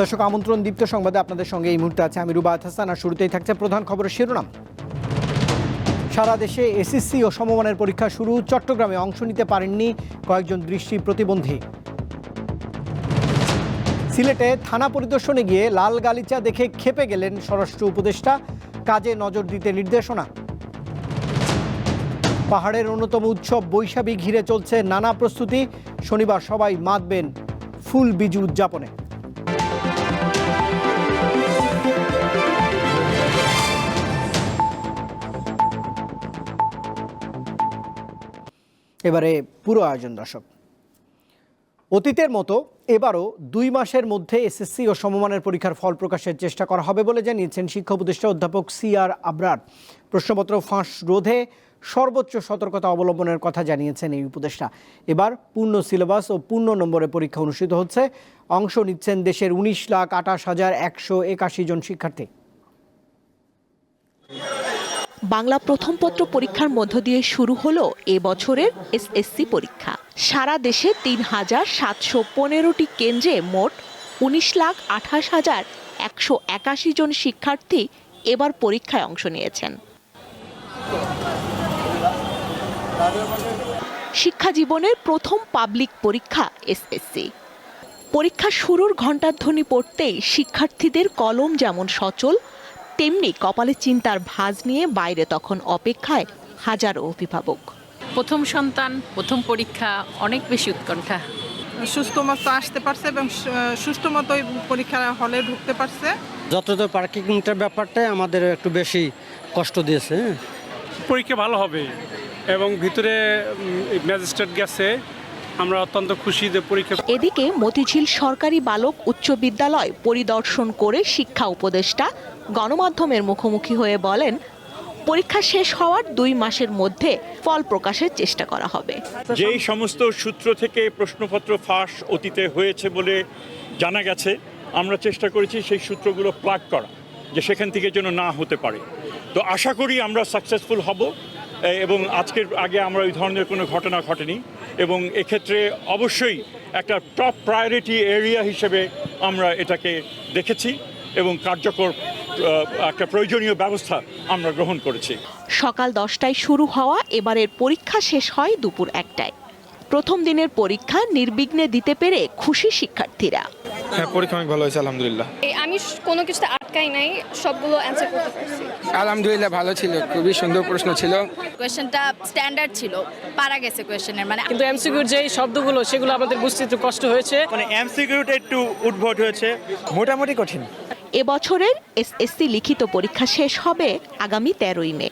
দর্শক, আমন্ত্রণ দীপ্ত সংবাদে আপনাদের সঙ্গে এই মুহূর্তে আছে আমি রুবায়ত হাসান আর শুরুতেই থাকছে প্রধান খবরের শিরোনাম। সারা দেশে এসএসসি ও সমমানের পরীক্ষা শুরু, চট্টগ্রামে অংশ নিতে পারেননি কয়েকজন দৃষ্টি প্রতিবন্ধী। সিলেটে থানা পরিদর্শনে গিয়ে লাল গালিচা দেখে খেপে গেলেন স্বরাষ্ট্র উপদেষ্টা, কাজে নজর দিতে নির্দেশনা। পাহাড়ের অন্যতম উৎসব বৈশাখী ঘিরে চলছে নানা প্রস্তুতি, শনিবার সবাই মাতবেন ফুল বিজু উদযাপনে। এবারে পুরো আয়োজন, দর্শক। অতীতের মতো এবারও দুই মাসের মধ্যে এসএসসি ও সমমানের পরীক্ষার ফল প্রকাশের চেষ্টা করা হবে বলে জানিয়েছেন শিক্ষা উপদেষ্টা অধ্যাপক সি আর আবরার। প্রশ্নপত্র ফাঁস রোধে সর্বোচ্চ সতর্কতা অবলম্বনের কথা জানিয়েছেন এই উপদেষ্টা। এবার পূর্ণ সিলেবাস ও পূর্ণ নম্বরে পরীক্ষা অনুষ্ঠিত হচ্ছে। অংশ নিচ্ছেন দেশের উনিশ লাখ আঠাশ হাজার একশো একাশি জন শিক্ষার্থী। বাংলা প্রথম পত্র পরীক্ষার মধ্য দিয়ে শুরু হলো এ বছরের এসএসসি পরীক্ষা। সারা দেশে তিন হাজার সাতশো পনেরোটি কেন্দ্রে মোট উনিশ লাখ আঠাশ হাজার একশো একাশি জন শিক্ষার্থী এবার পরীক্ষায় অংশ নিয়েছেন। শিক্ষা জীবনের প্রথম পাবলিক পরীক্ষা এসএসসি পরীক্ষা শুরুর ঘণ্টাধ্বনি পড়তেই শিক্ষার্থীদের কলম যেমন সচল তেমনি কপালে চিন্তার ভাঁজ নিয়ে বাইরে তখন অপেক্ষায় হাজারো অভিভাবক। প্রথম সন্তান প্রথম পরীক্ষা অনেক বেশি উৎকণ্ঠা। সুস্থ মতো আসতে পারছে এবং সু- সুষ্ঠু মতো পরীক্ষা হলে ঢুকতে পারছে। যতটা পার্কিংটার ব্যাপারটাই আমাদের একটু বেশি কষ্ট দিয়েছে হ্যাঁ। পরীক্ষা ভালো হবে এবং ভিতরে ম্যাজিস্ট্রেট গেছে আমরা অত্যন্ত খুশি যে পরীক্ষা এদিকে মতিঝিল সরকারি বালক উচ্চ বিদ্যালয় পরিদর্শন করে শিক্ষা উপদেষ্টা গণমাধ্যমের মুখোমুখি হয়ে বলেন পরীক্ষা শেষ হওয়ার দুই মাসের মধ্যে ফল প্রকাশের চেষ্টা করা হবে। যেই সমস্ত সূত্র থেকে প্রশ্নপত্র ফাঁস অতীতে হয়েছে বলে জানা গেছে আমরা চেষ্টা করেছি সেই সূত্রগুলো প্লাগ করা যে সেখান থেকে যেন না হতে পারে। তো আশা করি আমরা সাকসেসফুল হব। এবং আজকের আগে আমরা ওই ধরনের কোনো ঘটনা ঘটেনি। এবং এক্ষেত্রে অবশ্যই একটা টপ প্রায়োরিটি এরিয়া হিসেবে আমরা এটাকে দেখেছি এবং কার্যকর আহ, একটা প্রয়োজনীয় ব্যবস্থা আমরা গ্রহণ করেছি। সকাল দশটায় শুরু হওয়া এবারের পরীক্ষা শেষ হয় দুপুর একটায়। প্রথম দিনের পরীক্ষা নির্বিঘ্নে দিতে পেরে খুশি শিক্ষার্থীরা। হ্যাঁ পরীক্ষা অনেক ভালো হয়েছে আলহামদুলিল্লাহ। আমি কোনো কিছুতে আটকাই নাই সবগুলো অ্যান্সার করতে পারছি। আলহামদুলিল্লাহ ভালো ছিল খুবই সুন্দর প্রশ্ন ছিল। কোয়েশ্চেনটা স্ট্যান্ডার্ড ছিল পারা গেছে কোয়েশ্চেনের মানে কিন্তু এমসিকিউর যেই শব্দগুলো সেগুলো আমাদের বুঝতে একটু কষ্ট হয়েছে। মানে এমসিকিউটা একটু উদ্ভট হয়েছে মোটামুটি কঠিন। এবছরের এসএসসি লিখিত পরীক্ষা শেষ হবে আগামী তেরোই মে।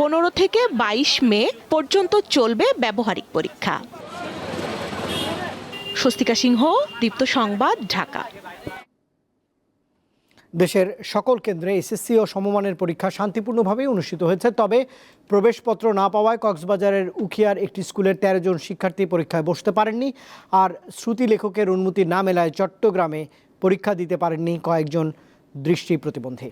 পনেরো থেকে বাইশ মে পর্যন্ত চলবে ব্যবহারিক পরীক্ষা। স্বস্তিকা সিংহ দীপ্ত সংবাদ ঢাকা। দেশের সকল কেন্দ্রে এসএসসি ও সমমানের পরীক্ষা শান্তিপূর্ণভাবেই অনুষ্ঠিত হয়েছে। তবে প্রবেশপত্র না পাওয়ায় কক্সবাজারের উখিয়ার একটি স্কুলের তেরো জন শিক্ষার্থী পরীক্ষায় বসতে পারেননি আর শ্রুতি লেখকের অনুমতি না মেলায় চট্টগ্রামে পরীক্ষা দিতে পারেননি কয়েকজন দৃষ্টি প্রতিবন্ধী।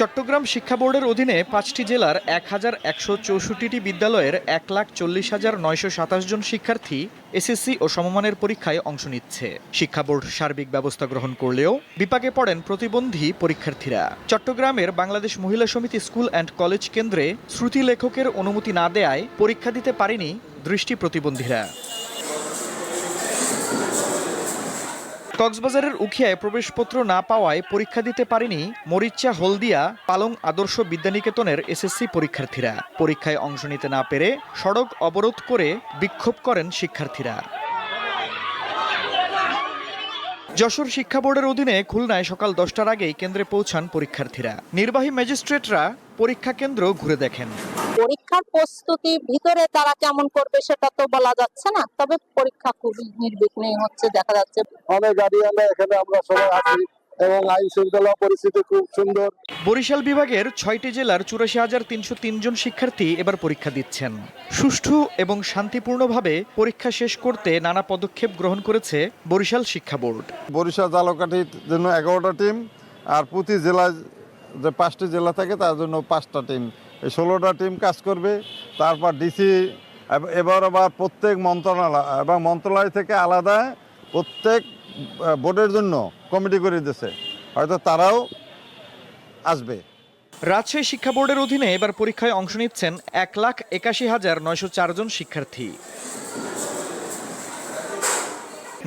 চট্টগ্রাম শিক্ষা বোর্ডের অধীনে পাঁচটি জেলার এক হাজার একশো চৌষট্টিটি বিদ্যালয়ের এক লাখ চল্লিশ হাজার নয়শো সাতাশ জন শিক্ষার্থী এসএসসি ও সমমানের পরীক্ষায় অংশ নিচ্ছে। শিক্ষা বোর্ড সার্বিক ব্যবস্থা গ্রহণ করলেও বিপাকে পড়েন প্রতিবন্ধী পরীক্ষার্থীরা। চট্টগ্রামের বাংলাদেশ মহিলা সমিতি স্কুল অ্যান্ড কলেজ কেন্দ্রে শ্রুতি লেখকের অনুমতি না দেয়ায় পরীক্ষা দিতে পারেনি দৃষ্টি প্রতিবন্ধীরা। কক্সবাজারের উখিয়ায় প্রবেশপত্র না পাওয়ায় পরীক্ষা দিতে পারেনি মরিচা হলদিয়া পালং আদর্শ বিদ্যানিকেতনের এসএসসি পরীক্ষার্থীরা। পরীক্ষায় অংশ নিতে না পেরে সড়ক অবরোধ করে বিক্ষোভ করেন শিক্ষার্থীরা। যশোর শিক্ষা বোর্ডের অধীনে খুলনায় সকাল দশটার আগেই কেন্দ্রে পৌঁছান পরীক্ষার্থীরা। নির্বাহী ম্যাজিস্ট্রেটরা পরীক্ষা কেন্দ্র ঘুরে দেখেন। পরীক্ষার প্রস্তুতি ভিতরে তারা কেমন করবে সেটা তো বলা যাচ্ছে না তবে পরীক্ষা খুবই নির্বিঘ্নে হচ্ছে দেখা যাচ্ছে। অনেক গার্ডিয়ানরা এখানে আমরা সবাই আছি এবং আইন শৃঙ্খলা পরিস্থিতি খুব সুন্দর। বরিশাল বিভাগের ছয়টি জেলার চুরাশি হাজার তিনশো জন শিক্ষার্থী এবার পরীক্ষা দিচ্ছেন। সুষ্ঠু এবং শান্তিপূর্ণভাবে পরীক্ষা শেষ করতে নানা পদক্ষেপ গ্রহণ করেছে বরিশাল শিক্ষা বোর্ড। বরিশাল তালুকাঠির জন্য এগারোটা টিম আর প্রতি জেলায় যে পাঁচটি জেলা থাকে, তার জন্য পাঁচটা টিম এই ষোলোটা টিম কাজ করবে। তারপর ডিসি এবার আবার প্রত্যেক মন্ত্রণালয় এবং মন্ত্রণালয় থেকে আলাদা প্রত্যেক বোর্ডের জন্য কমিটি করে দিয়েছে হয়তো তারাও আসবে। রাজশাহী শিক্ষা বোর্ডের অধীনে এবার পরীক্ষায় অংশ নিচ্ছেন এক লাখ একাশি হাজার নয়শো জন শিক্ষার্থী।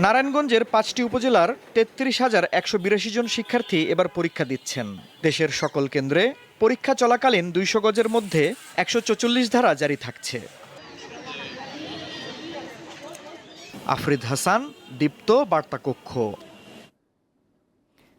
নারায়ণগঞ্জের পাঁচটি উপজেলার তেত্রিশ হাজার একশো বিরাশি জন শিক্ষার্থী এবার পরীক্ষা দিচ্ছেন। দেশের সকল কেন্দ্রে পরীক্ষা চলাকালীন দুইশো গজের মধ্যে একশো চল্লিশ ধারা জারি থাকছে। আফরিদ হাসান, দীপ্ত বার্তা কক্ষ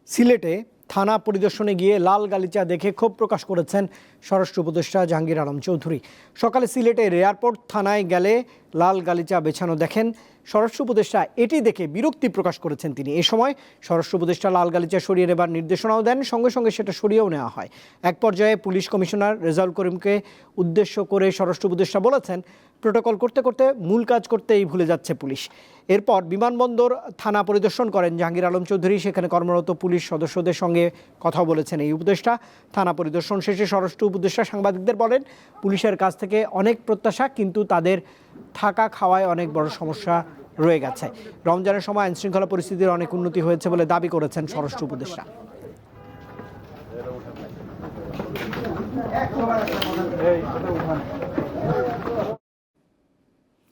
সিলেটে থানা পরিদর্শনে গিয়ে লাল গালিচা দেখে ক্ষোভ প্রকাশ করেছেন স্বরাষ্ট্র উপদেষ্টা জাহাঙ্গীর আলম চৌধুরী। সকালে সিলেটের এয়ারপোর্ট থানায় গেলে লাল গালিচা বেছানো দেখেন। স্বরাষ্ট্র উপদেষ্টা এটি দেখে বিরক্তি প্রকাশ করেছেন তিনি। এ সময় স্বরাষ্ট্র উপদেষ্টা লাল গালিচা সরিয়ে নেবার নির্দেশনাও দেন, সঙ্গে সঙ্গে সেটা সরিয়েও নেওয়া হয়। এক পর্যায়ে পুলিশ কমিশনার রেজাউল করিমকে উদ্দেশ্য করে স্বরাষ্ট্র উপদেষ্টা বলেছেন, প্রোটোকল করতে করতে মূল কাজ করতেই ভুলে যাচ্ছে পুলিশ। এরপর বিমানবন্দর থানা পরিদর্শন করেন জাহাঙ্গীর আলম চৌধুরী। সেখানে কর্মরত পুলিশ সদস্যদের সঙ্গে কথা বলেছেন এই উপদেষ্টা। থানা পরিদর্শন শেষে স্বরাষ্ট্র উপদেষ্টা সাংবাদিকদের বলেন, পুলিশের কাছ থেকে অনেক প্রত্যাশা, কিন্তু তাদের থাকা খাওয়ায় অনেক বড় সমস্যা রয়ে গেছে। রমজানের সময় আইনশৃঙ্খলা পরিস্থিতির অনেক উন্নতি হয়েছে বলে দাবি করেছেন স্বরাষ্ট্র উপদেষ্টা।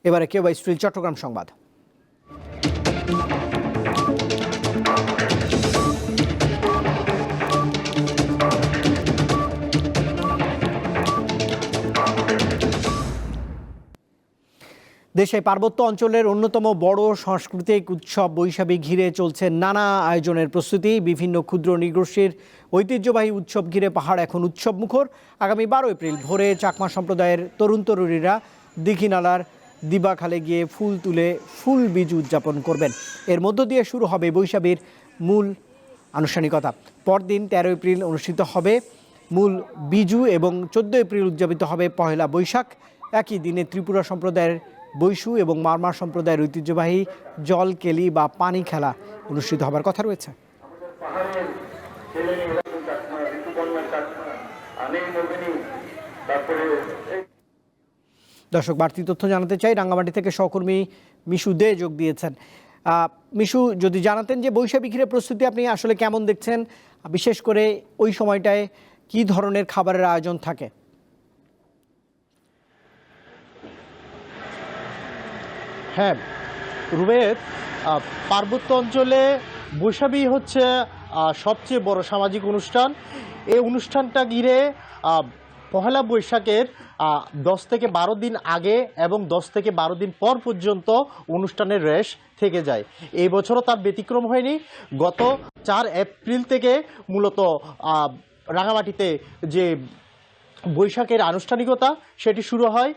এবারে কেউ বা স্ট্রিল চট্টগ্রাম সংবাদ। দেশে পার্বত্য অঞ্চলের অন্যতম বড় সাংস্কৃতিক উৎসব বৈশাখী ঘিরে চলছে নানা আয়োজনের প্রস্তুতি। বিভিন্ন ক্ষুদ্র নৃগোষ্ঠীর ঐতিহ্যবাহী উৎসব ঘিরে পাহাড় এখন উৎসব মুখর আগামী বারো এপ্রিল ভোরে চাকমা সম্প্রদায়ের তরুণ তরুণীরা দীঘিনালার দিবাখালে গিয়ে ফুল তুলে ফুল বীজ উদযাপন করবেন। এর মধ্য দিয়ে শুরু হবে বৈশাখীর মূল আনুষ্ঠানিকতা। পরদিন তেরো এপ্রিল অনুষ্ঠিত হবে মূল বিজু এবং চোদ্দ এপ্রিল উদযাপিত হবে পহেলা বৈশাখ। একই দিনে ত্রিপুরা সম্প্রদায়ের বৈশু এবং মারমার সম্প্রদায়ের ঐতিহ্যবাহী জল কেলি বা পানি খেলা অনুষ্ঠিত হবার কথা রয়েছে। দর্শক, বাড়তি তথ্য জানাতে চাই রাঙ্গামাটি থেকে সহকর্মী মিশু দে যোগ দিয়েছেন। মিশু, যদি জানাতেন যে বৈশাখী ঘিরে প্রস্তুতি আপনি আসলে কেমন দেখছেন, বিশেষ করে ওই সময়টায় কি ধরনের খাবারের আয়োজন থাকে? হ্যাঁ রুবেদ পার্বত্য অঞ্চলে বৈশাখী হচ্ছে সবচেয়ে বড় সামাজিক অনুষ্ঠান। এই অনুষ্ঠানটা ঘিরে পহেলা বৈশাখের দশ থেকে বারো দিন আগে এবং দশ থেকে বারো দিন পর পর্যন্ত অনুষ্ঠানের রেশ থেকে যায়। এই বছরও তার ব্যতিক্রম হয়নি। গত চার এপ্রিল থেকে মূলত রাঙামাটিতে যে বৈশাখের আনুষ্ঠানিকতা, সেটি শুরু হয়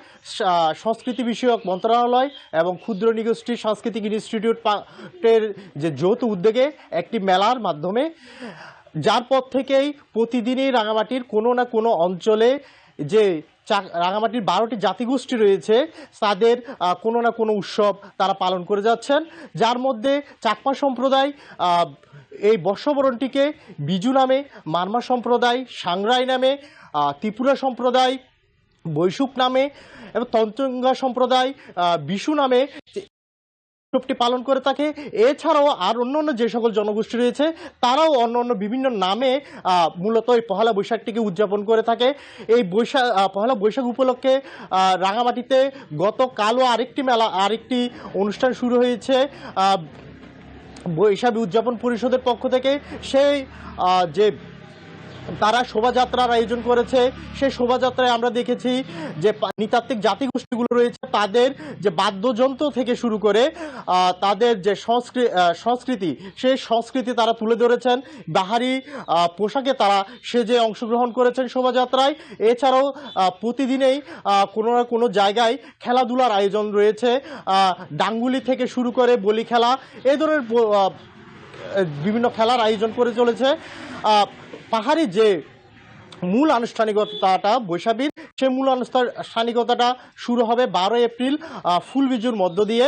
সংস্কৃতি বিষয়ক মন্ত্রণালয় এবং ক্ষুদ্র নিগোষ্ঠী সাংস্কৃতিক ইনস্টিটিউটের যে যৌথ উদ্যোগে একটি মেলার মাধ্যমে, যার পর থেকেই প্রতিদিনই রাঙামাটির কোনো না কোনো অঞ্চলে যে রাঙামাটির বারোটি জাতিগোষ্ঠী রয়েছে। তাদের কোনো না কোনো উৎসব তারা পালন করে যাচ্ছেন। যার মধ্যে চাকমা সম্প্রদায় এই বর্ষবরণটিকে বিজু নামে, মারমা সম্প্রদায়, সাংরাই নামে ত্রিপুরা সম্প্রদায় বৈশুক নামে এবং তন্ত্রঙ্গা সম্প্রদায় বিশু নামে উৎসবটি পালন করে থাকে। এছাড়াও আর অন্যান্য যে সকল জনগোষ্ঠী রয়েছে, তারাও অন্য অন্য বিভিন্ন নামে মূলত এই পহেলা বৈশাখটিকে উদযাপন করে থাকে। এই বৈশাখ পহেলা বৈশাখ উপলক্ষে রাঙামাটিতে গতকালও আরেকটি মেলা, আরেকটি অনুষ্ঠান শুরু হয়েছে। বৈশাখী উদযাপন পরিষদের পক্ষ থেকে। সেই যে তারা শোভাযাত্রার আয়োজন করেছে। সেই শোভাযাত্রায় আমরা দেখেছি যে নৃতাত্ত্বিক জাতিগোষ্ঠীগুলো রয়েছে, তাদের যে বাদ্যযন্ত্র থেকে শুরু করে তাদের যে সংস্কৃ সংস্কৃতি সেই সংস্কৃতি তারা তুলে ধরেছেন। বাহারি পোশাকে তারা সেজে অংশগ্রহণ করেছেন শোভাযাত্রায়। এছাড়াও প্রতিদিনেই কোনো না কোনো জায়গায় খেলাধুলার আয়োজন রয়েছে। ডাঙ্গুলি থেকে শুরু করে বলি খেলা এই ধরনের বিভিন্ন খেলার আয়োজন করে চলেছে। পাহাড়ি যে মূল আনুষ্ঠানিকতাটা বৈশাখীর সেই মূল আনুষ্ঠানিকতাটা শুরু হবে বারো এপ্রিল আহ, ফুল বিজুর মধ্য দিয়ে।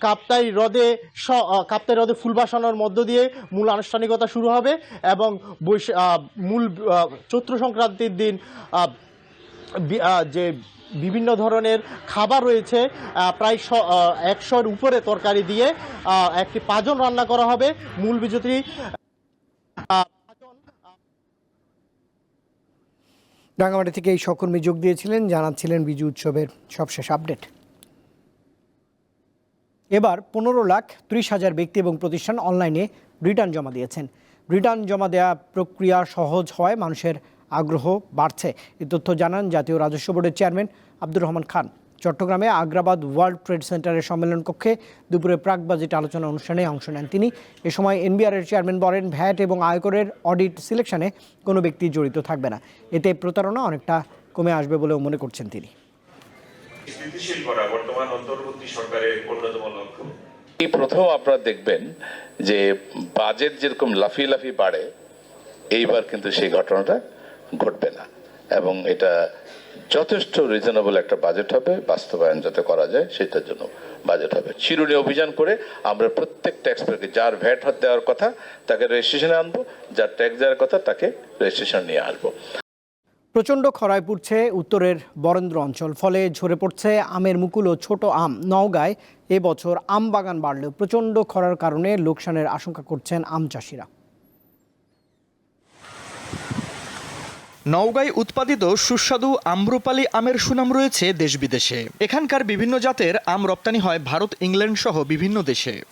কাপ্তাই হ্রদে স- কাপ্তাই হ্রদে ফুল বাসানোর মধ্য দিয়ে মূল আনুষ্ঠানিকতা শুরু হবে এবং বৈশা মূল চৈত্র সংক্রান্তির দিন যে বিভিন্ন ধরনের খাবার রয়েছে প্রায় একশোর উপরে তরকারি দিয়ে একটি পাজন রান্না করা হবে। মূল বিজয়ী রাঙ্গামাটি থেকে এই সহকর্মী যোগ দিয়েছিলেন, জানাচ্ছিলেন বিজু উৎসবের সবশেষ আপডেট। এবার পনেরো লাখ ত্রিশ হাজার ব্যক্তি এবং প্রতিষ্ঠান অনলাইনে রিটার্ন জমা দিয়েছেন। রিটার্ন জমা দেওয়া প্রক্রিয়া সহজ হওয়ায় মানুষের আগ্রহ বাড়ছে। এ তথ্য জানান জাতীয় রাজস্ব বোর্ডের চেয়ারম্যান আব্দুর রহমান খান। চট্টগ্রামে আগ্রাবাদ ওয়ার্ল্ড ট্রেড সেন্টারের সম্মেলন কক্ষে দুপুরে প্রাক বাজেট আলোচনা অনুষ্ঠানে অংশ নেন তিনি। এ সময় এনবিআরের চেয়ারম্যান বলেন ভ্যাট এবং আয়করের অডিট সিলেকশনে কোনো ব্যক্তি জড়িত থাকবে না। এতে প্রতারণা অনেকটা কমে আসবে বলেও মনে করছেন তিনি। স্থিতিশীল করা বর্তমান অন্তর্বর্তী সরকারের অন্যতম লক্ষ্য। এই প্রথম আপনারা দেখবেন যে বাজেট যেরকম লাফিয়ে লাফিয়ে বাড়ে এইবার কিন্তু সেই ঘটনাটা ঘটবে না। এবং এটা যথেষ্ট রিজনেবল একটা বাজেট হবে, বাস্তবায়ন যাতে করা যায় সেটার জন্য বাজেট হবে। শিরুনি অভিযান করে আমরা প্রত্যেক ট্যাক্স পেয়ারকে যার ভ্যাট দেওয়ার কথা তাকে রেজিস্ট্রেশনে আনব, যার ট্যাক্স দেওয়ার কথা তাকে রেজিস্ট্রেশন নিয়ে আসব। প্রচণ্ড খরায় পড়ছে উত্তরের বরেন্দ্র অঞ্চল, ফলে ঝরে পড়ছে আমের মুকুল ও ছোট আম। নওগাঁয় এবছর আম বাগান বাড়লেও প্রচণ্ড খরার কারণে লোকসানের আশঙ্কা করছেন আম চাষিরা। নওগাঁয় উৎপাদিত সুস্বাদু আম্রপালি আমের সুনাম রয়েছে দেশ বিদেশে। এখানকার বিভিন্ন জাতের আম রপ্তানি হয় ভারত, ইংল্যান্ড সহ বিভিন্ন দেশে।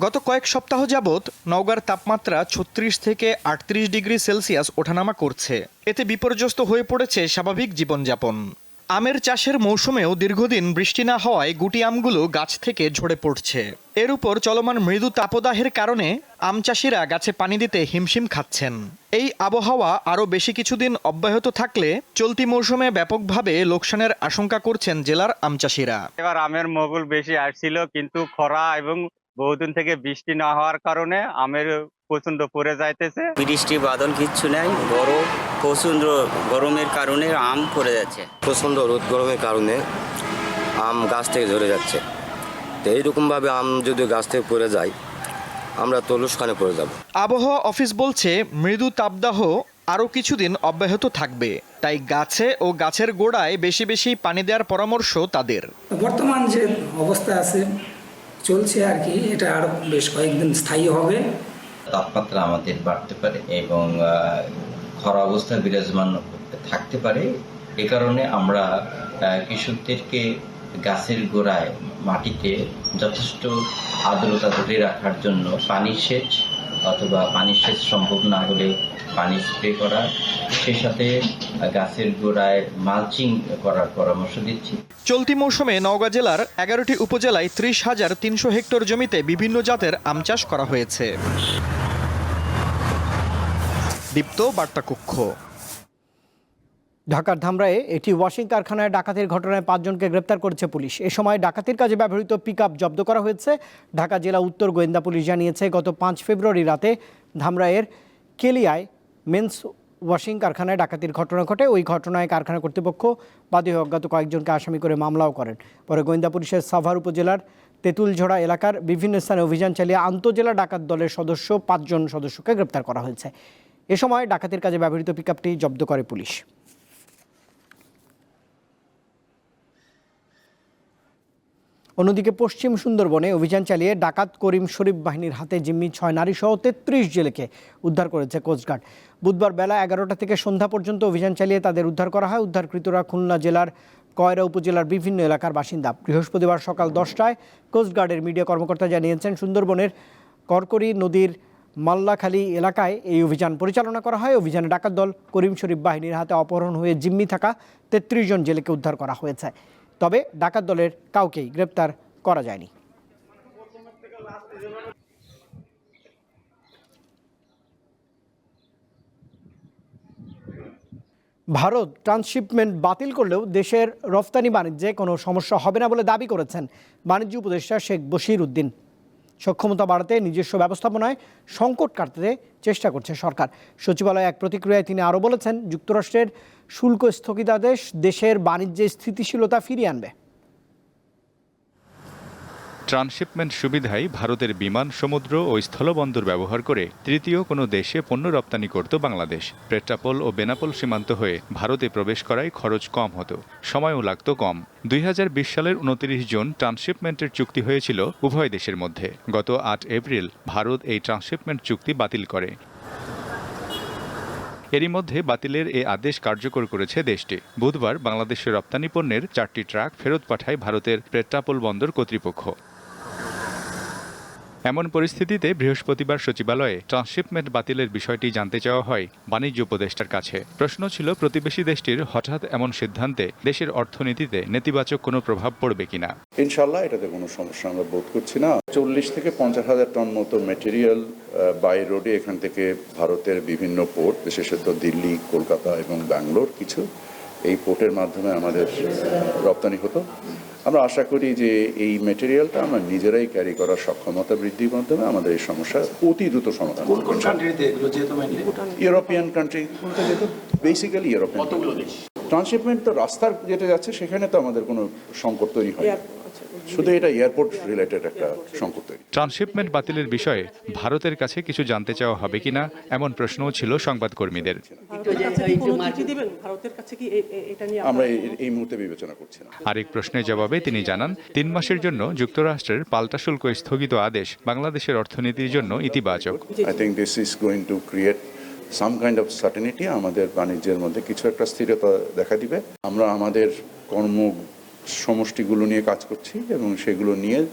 গত কয়েক সপ্তাহ যাবৎ নওগাঁর তাপমাত্রা ছত্রিশ থেকে আটত্রিশ ডিগ্রি সেলসিয়াস ওঠানামা করছে। এতে বিপর্যস্ত হয়ে পড়েছে স্বাভাবিক জীবনযাপন। আমের চাষের মৌসুমেও দীর্ঘদিন বৃষ্টি না হওয়ায় গুটি আমগুলো গাছ থেকে ঝরে পড়ছে। এর উপর চলমান মৃদু তাপদাহের কারণে আম চাষিরা গাছে পানি দিতে হিমশিম খাচ্ছেন। এই আবহাওয়া আরও বেশি কিছুদিন অব্যাহত থাকলে চলতি মৌসুমে ব্যাপকভাবে লোকসানের আশঙ্কা করছেন জেলার আম চাষিরা। এবার আমের মগুল বেশি আসছিল, কিন্তু খরা এবং বহুদিন থেকে বৃষ্টি না হওয়ার কারণে আমের প্রচণ্ড পড়ে যাইতেছে। বৃষ্টি বাদল কিচ্ছু নাই গরম প্রচণ্ড গরমের কারণে আম পড়ে যাচ্ছে। প্রচণ্ড রোদ গরমের কারণে আম গাছ থেকে ঝরে যাচ্ছে। তো এইরকমভাবে আম যদি গাছ থেকে পড়ে যায় আমরা তো লোকসানে পড়ে যাব। আবহাওয়া অফিস বলছে মৃদু তাপদাহ আরও কিছুদিন অব্যাহত থাকবে। তাই গাছে ও গাছের গোড়ায় বেশি বেশি পানি দেওয়ার পরামর্শ তাদের। বর্তমান যে অবস্থা আছে চলছে আর কি, এটা আরও বেশ কয়েকদিন স্থায়ী হবে। তাপমাত্রা আমাদের বাড়তে পারে এবং খরা অবস্থা বিরাজমান থাকতে পারে। এ কারণে আমরা কৃষকদেরকে গাছের গোড়ায় মাটিতে যথেষ্ট আর্দ্রতা ধরে রাখার জন্য পানি সেচ অথবা পানি সেচ সম্ভব না হলে পানি স্প্রে করা সে সাথে গাছের গোড়ায় মালচিং করার পরামর্শ দিচ্ছি। চলতি মৌসুমে নওগাঁ জেলার এগারোটি উপজেলায় ত্রিশ হাজার তিনশো হেক্টর জমিতে বিভিন্ন জাতের আম চাষ করা হয়েছে। দীপ্ত বার্তা কক্ষ ঢাকার ধামরায়ে একটি ওয়াশিং কারখানায় ডাকাতির ঘটনায় পাঁচজনকে গ্রেপ্তার করেছে পুলিশ। এ সময় ডাকাতির কাজে ব্যবহৃত পিক জব্দ করা হয়েছে। ঢাকা জেলা উত্তর গোয়েন্দা পুলিশ জানিয়েছে, গত পাঁচ ফেব্রুয়ারি রাতে ধামরায়ের কেলিয়ায় মেন্স ওয়াশিং কারখানায় ডাকাতির ঘটনা ঘটে। ওই ঘটনায় কারখানা কর্তৃপক্ষ বাদী অজ্ঞাত কয়েকজনকে আসামি করে মামলাও করেন। পরে গোয়েন্দা পুলিশের সাভার উপজেলার তেঁতুলঝোড়া এলাকার বিভিন্ন স্থানে অভিযান চালিয়ে আন্তজেলা ডাকাত দলের সদস্য পাঁচজন সদস্যকে গ্রেপ্তার করা হয়েছে। এ সময় ডাকাতির কাজে ব্যবহৃত পিকআপটি জব্দ করে পুলিশ। অন্যদিকে পশ্চিম সুন্দরবনে অভিযান চালিয়ে ডাকাত করিম শরীফ বাহিনীর হাতে জিম্মি ছয় নারী সহ তেত্রিশ জেলেকে উদ্ধার করেছে কোস্টগার্ড বুধবার বেলা এগারোটা থেকে সন্ধ্যা পর্যন্ত অভিযান চালিয়ে তাদের উদ্ধার করা হয়। উদ্ধারকৃতরা খুলনা জেলার কয়রা উপজেলার বিভিন্ন এলাকার বাসিন্দা। বৃহস্পতিবার সকাল দশটায় কোস্টগার্ডের মিডিয়া কর্মকর্তা জানিয়েছেন, সুন্দরবনের করকরি নদীর মাল্লাখালী এলাকায় এই অভিযান পরিচালনা করা হয়। অভিযানে ডাকাত দল করিম শরীফ বাহিনীর হাতে অপহরণ হয়ে জিম্মি থাকা তেত্রিশ জন জেলেকে উদ্ধার করা হয়েছে। তবে ডাকাত দলের কাউকেই গ্রেপ্তার করা যায়নি। ভারত ট্রান্সশিপমেন্ট বাতিল করলেও দেশের রফতানি বাণিজ্যে কোনো সমস্যা হবে না বলে দাবি করেছেন বাণিজ্য উপদেষ্টা শেখ বশির উদ্দিন। সক্ষমতা বাড়াতে নিজস্ব ব্যবস্থাপনায় সংকট কাটতে চেষ্টা করছে সরকার। সচিবালয়ে এক প্রতিক্রিয়ায় তিনি আরও বলেছেন, যুক্তরাষ্ট্রের শুল্ক স্থগিতাদেশ দেশের বাণিজ্যে স্থিতিশীলতা ফিরিয়ে আনবে। ট্রান্সশিপমেন্ট সুবিধায় ভারতের বিমান, সমুদ্র ও স্থলবন্দর ব্যবহার করে তৃতীয় কোনো দেশে পণ্য রপ্তানি করত বাংলাদেশ। পেট্রাপোল ও বেনাপোল সীমান্ত হয়ে ভারতে প্রবেশ করায় খরচ কম হতো, সময়ও লাগতো কম। দুই হাজার বিশ সালের উনত্রিশ জুন ট্রান্সশিপমেন্টের চুক্তি হয়েছিল উভয় দেশের মধ্যে। গত আট এপ্রিল ভারত এই ট্রান্সশিপমেন্ট চুক্তি বাতিল করে। এরই মধ্যে বাতিলের এ আদেশ কার্যকর করেছে দেশটি। বুধবার বাংলাদেশের রপ্তানি পণ্যের চারটি ট্রাক ফেরত পাঠায় ভারতের পেট্রাপোল বন্দর কর্তৃপক্ষ। এমন পরিস্থিতিতে বৃহস্পতিবার সচিবালয়ে ট্রান্সশিপমেন্ট বাতিলের বিষয়টি জানতে চাওয়া হয় বাণিজ্য উপদেষ্টার কাছে। প্রশ্ন ছিল, প্রতিবেশী দেশটির হঠাৎ এমন সিদ্ধান্তে দেশের অর্থনীতিতে নেতিবাচক কোনো প্রভাব পড়বে কিনা? ইনশাল্লাহ, এটাতে কোনো সমস্যা আমরা বোধ করছি না। চল্লিশ থেকে পঞ্চাশ হাজার টন মতো মেটেরিয়াল বাই রোডে এখান থেকে ভারতের বিভিন্ন পোর্ট বিশেষত দিল্লি, কলকাতা এবং ব্যাঙ্গালোর, কিছু এই পোর্টের মাধ্যমে আমাদের রপ্তানি হতো। আমরা আশা করি যে এই মেটেরিয়ালটা আমরা নিজেরাই ক্যারি করার সক্ষমতা বৃদ্ধির মাধ্যমে আমাদের এই সমস্যা অতি দ্রুত সমাধান করব। European country basically European transshipment তো রাস্তার যেটা যাচ্ছে সেখানে তো আমাদের কোনো সংকট তৈরি হয় না। শুধু এটা এয়ারপোর্ট রিলেটেড একটা সংকট তৈরি। ট্রান্সশিপমেন্ট বাতিলের বিষয়ে ভারতের কাছে কিছু জানতে চাওয়া হবে কিনা এমন প্রশ্নও ছিল সংবাদকর্মীদের। আমরা এই- মুহূর্তে বিবেচনা করছি না। আরেক প্রশ্নের জবাবে তিনি জানান তিন মাসের জন্য যুক্তরাষ্ট্রের পাল্টা শুল্ক স্থগিত আদেশ বাংলাদেশের অর্থনীতির জন্য ইতিবাচক। I think this is going to create some kind of certainty আমাদের বাণিজ্যের মধ্যে কিছু একটা স্থিরতা দেখা দিবে। আমরা আমাদের কর্ম সমষ্টিগুলো নিয়ে কাজ করছি এবং সেগুলো নিয়ে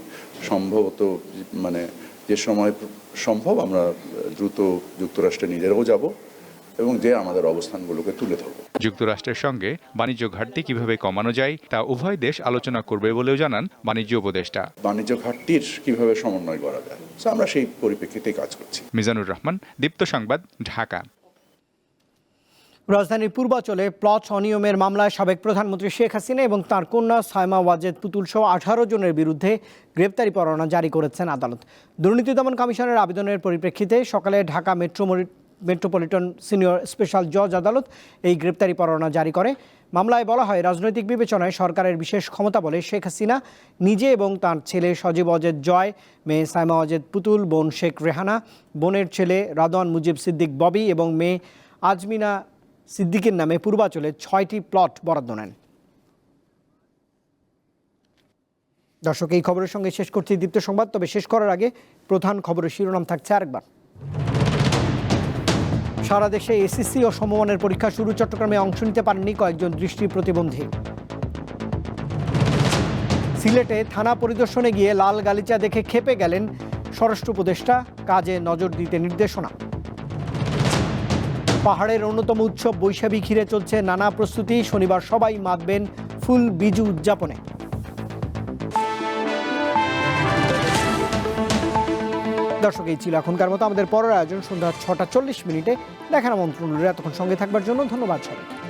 সম্ভবত মানে যে সময় সম্ভব আমরা দ্রুত যুক্তরাষ্ট্রে নিজেরাও যাব এবং যে আমাদের অবস্থানগুলোকে তুলে ধরবো। যুক্তরাষ্ট্রের সঙ্গে বাণিজ্য ঘাটতি কীভাবে কমানো যায় তা উভয় দেশ আলোচনা করবে বলেও জানান বাণিজ্য উপদেষ্টা। বাণিজ্য ঘাটতির কীভাবে সমন্বয় করা যায়? আমরা সেই পরিপ্রেক্ষিতেই কাজ করছি। মিজানুর রহমান দীপ্ত সংবাদ ঢাকা। রাজধানীর পূর্বাচলে প্লট অনিয়মের মামলায় সাবেক প্রধানমন্ত্রী শেখ হাসিনা এবং তার কন্যা সাইমা ওয়াজেদ পুতুল সহ আঠারো জনের বিরুদ্ধে গ্রেপ্তারি পরোয়ানা জারি করেছেন আদালত। দুর্নীতি দমন কমিশনের আবেদনের পরিপ্রেক্ষিতে সকালে Dhaka metro metropolitan senior special জজ আদালত এই গ্রেপ্তারি পরোয়ানা জারি করে। মামলায় বলা হয়, রাজনৈতিক বিবেচনায় সরকারের বিশেষ ক্ষমতা বলে শেখ হাসিনা নিজে এবং তার ছেলে সজীব অজেদ জয়, মেয়ে সাইমা অজেদ পুতুল, বোন শেখ রেহানা, বোনের ছেলে রাদন মুজিব সিদ্দিক ববি এবং মেয়ে আজমিনা সিদ্দিকের নামে পূর্বাচলে ছয়টি প্লট বরাদ্দ নেন। দর্শক, এই খবরের সঙ্গে শেষ করছি দীপ্ত সংবাদ, তবে শেষ করার আগে প্রধান খবরের শিরোনাম থাকছে আরেকবার। সারা দেশে এসএসসি ও সমমানের পরীক্ষা শুরু, চট্টগ্রামে অংশ নিতে পারেননি কয়েকজন দৃষ্টি প্রতিবন্ধী। সিলেটে থানা পরিদর্শনে গিয়ে লাল গালিচা দেখে খেপে গেলেন স্বরাষ্ট্র উপদেষ্টা, কাজে নজর দিতে নির্দেশনা। পাহাড়ের অন্যতম উৎসব বৈশাখী ঘিরে চলছে নানা প্রস্তুতি। শনিবার সবাই মাতবেন ফুল বিজু উদযাপনে। দর্শক, এই ছিল এখনকার মতো আমাদের পরের আয়োজন সন্ধ্যা ছটা চল্লিশ মিনিটে। দেখার আমন্ত্রণ। এতক্ষণ সঙ্গে থাকবার জন্য। ধন্যবাদ সবাইকে।